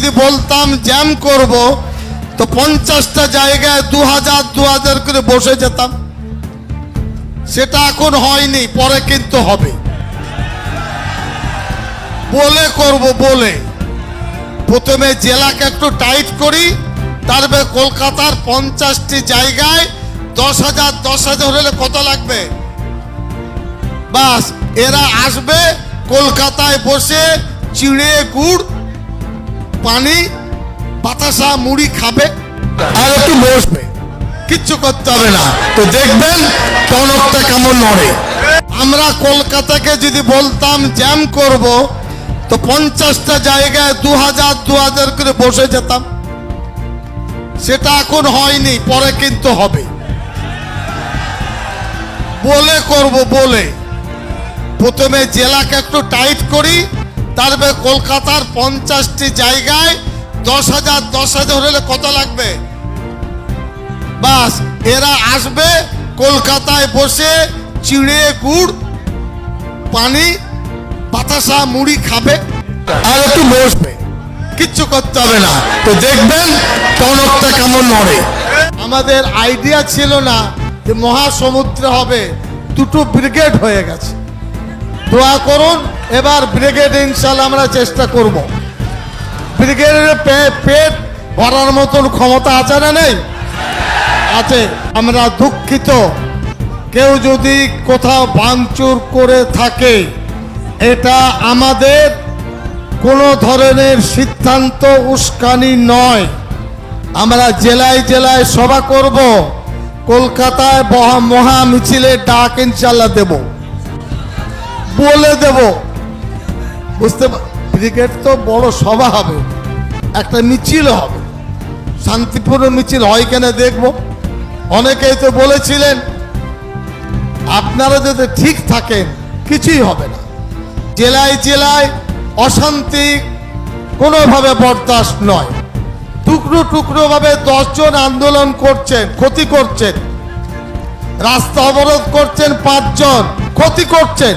যদি বলতাম জ্যাম করব, তো পঞ্চাশটা জায়গায় দু হাজার দু হাজার করে বসে যেতাম। সেটা এখন হয়নি, পরে কিন্তু হবে। বলে করব, বলে। প্রথমে জেলাকে একটু টাইট করি, তারপরে কলকাতার পঞ্চাশটি জায়গায় দশ হাজার দশ হাজার হলে কত লাগবে? বাস, এরা আসবে কলকাতায় বসে, চিড়ে, গুড় পানি বাতাসা মুড়ি খাবে। আর একটু বসবে। কিচ্ছু করতে হবে না। তো দেখবেন টনকটা কেমন নড়ে। আমরা কলকাতাকে যদি বলতাম জ্যাম করব তো পঞ্চাশটা জায়গায় দু হাজার দু হাজার করে বসে যেতাম। সেটা এখন হয়নি পরে কিন্তু হবে। বলে করব বলে। প্রথমে জেলাকে একটু টাইট করি তারপরে কলকাতার পঞ্চাশটি জায়গায় দশ হাজার দশ হাজার হলে কত লাগবে? বাস, এরা আসবে কলকাতায় বসে চিড়ে, গুড়, পানি, বাতাসা, মুড়ি খাবে। আর একটু বসবে। কিচ্ছু করতে হবে না। তো দেখবেন টনকটা কেমন নড়ে। আমাদের আইডিয়া ছিল না যে মহাসমুদ্রে হবে। দুটো ব্রিগেড হয়ে গেছে। দোয়া করুন এবার ব্রিগেড ইনশাল্লাহ আমরা চেষ্টা করব। ব্রিগেডের পেট ভরার মতন ক্ষমতা আছে না নেই? আছে। আমরা দুঃখিত। কেউ যদি কোথাও ভাঙচুর করে থাকে, এটা আমাদের কোনো ধরনের সিদ্ধান্ত উস্কানি নয়। আমরা জেলায় জেলায় সভা করব, কলকাতায় মহা মিছিলের ডাক ইনশাল্লাহ দেব। বলে দেব। বুঝতে ব্রিগেড তো বড় সভা হবে। একটা মিছিল হবে। শান্তিপূর্ণ মিছিল হয় কেন দেখব। অনেকেই তো বলেছিলেন, আপনারা যদি ঠিক থাকেন, কিছুই হবে না। জেলায় জেলায় অশান্তি কোনোভাবে বরদাস্ত নয়। টুকরো টুকরো ভাবে দশজন আন্দোলন করছেন, ক্ষতি করছেন। রাস্তা অবরোধ করছেন পাঁচজন, ক্ষতি করছেন।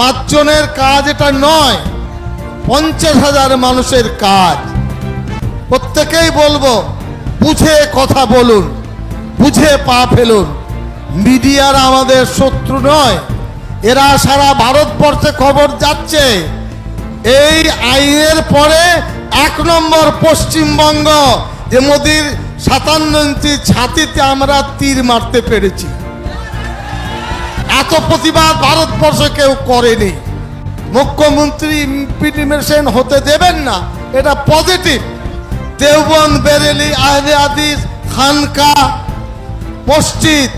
পাঁচজনের কাজ এটা নয়, পঞ্চাশ হাজার মানুষের কাজ। প্রত্যেকেই বলব, বুঝে কথা বলুন, বুঝে পা ফেলুন। মিডিয়ার আমাদের শত্রু নয়, এরা সারা ভারতবর্ষে খবর যাচ্ছে। এই আইনের পরে এক নম্বর পশ্চিমবঙ্গ, যে মোদির সাতান্ন ইঞ্চি ছাতিতে আমরা তীর মারতে পেরেছি। এত প্রতিবাদ ভারতবর্ষে কেউ করেনি। মুখ্যমন্ত্রী ইম্পিটিমেশন হতে দেবেন না, এটা পজিটিভ। দেওবন বেরেলি, আহলে আদিস খানকা, মসজিদ,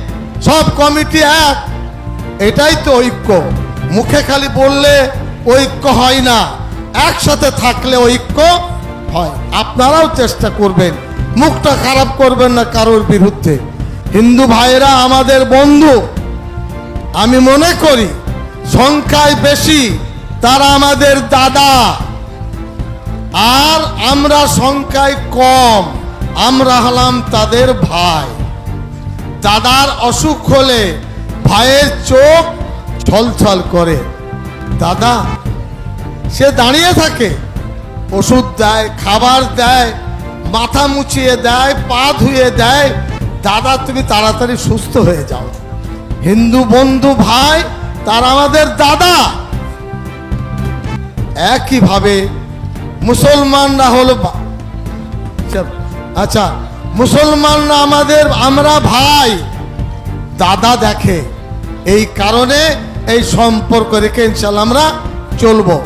সব কমিটি এক। এটাই তো ঐক্য। মুখে খালি বললে ঐক্য হয় না, একসাথে থাকলে ঐক্য হয়। আপনারাও চেষ্টা করবেন, মুখটা খারাপ করবেন না কারোর বিরুদ্ধে। হিন্দু ভাইরা আমাদের বন্ধু আমি মনে করি সংখ্যায় বেশি তারা আমাদের দাদা। আর আমরা সংখ্যায় কম, আমরা হলাম তাদের ভাই। দাদার অসুখ হলে ভাইয়ের চোখ ছলছল করে। দাদা, সে দাঁড়িয়ে থাকে, ওষুধ দেয়, খাবার দেয়, মাথা মুছিয়ে দেয়, পা ধুয়ে দেয়। দাদা, তুমি তাড়াতাড়ি সুস্থ হয়ে যাও। হিন্দু বন্ধু ভাই, তারা আমাদের দাদা। একইভাবে মুসলমানরা হলো আচ্ছা মুসলমানরা আমাদের, আমরা ভাই। দাদা দেখে, এই কারণে এই সম্পর্ক রেখে ইনশাল্লাহ আমরা চলবো।